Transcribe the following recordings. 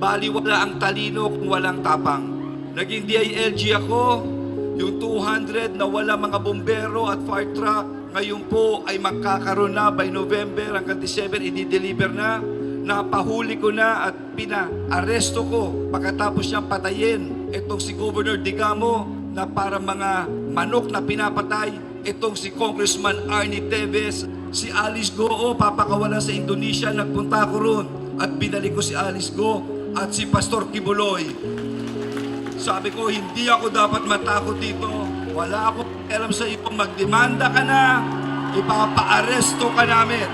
Baliwala ang talino kung walang tapang. Naging DILG ako, yung 200 na wala mga bombero at fire truck, ngayon po ay magkakaroon na by November hanggang December, i-deliver na. Napahuli ko na at pina-aresto ko pagkatapos niyang patayin itong si Governor Digamo na para mga manok na pinapatay. Itong si Congressman Arnie Teves, si Alice Goo, papakawalan sa Indonesia, nagpunta ko ron at binalik ko si Alice Go at si Pastor Kibuloy. Sabi ko, hindi ako dapat matakot dito. Wala akong alam sa iyo. Magdemanda ka na. Ipapa-aresto ka namin.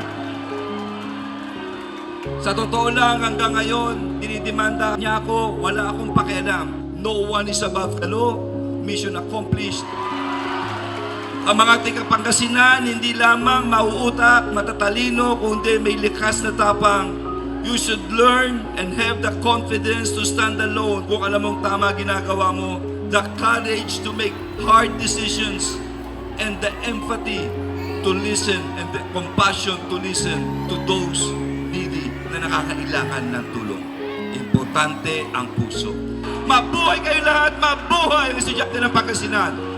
Sa totoo lang, hanggang ngayon, dinidemanda niya ako. Wala akong pakialam. No one is above the law. Mission accomplished. Ang mga tigapangasinan, hindi lamang mauutak, matatalino, kundi may likas na tapang. You should learn and have the confidence to stand alone kung alam mong tama ginagawa mo. The courage to make hard decisions and the empathy to listen and the compassion to listen to those needy na nakakailangan ng tulong. Importante ang puso. Mabuhay kayo lahat! Mabuhay ang estudyante ng Pangasinan!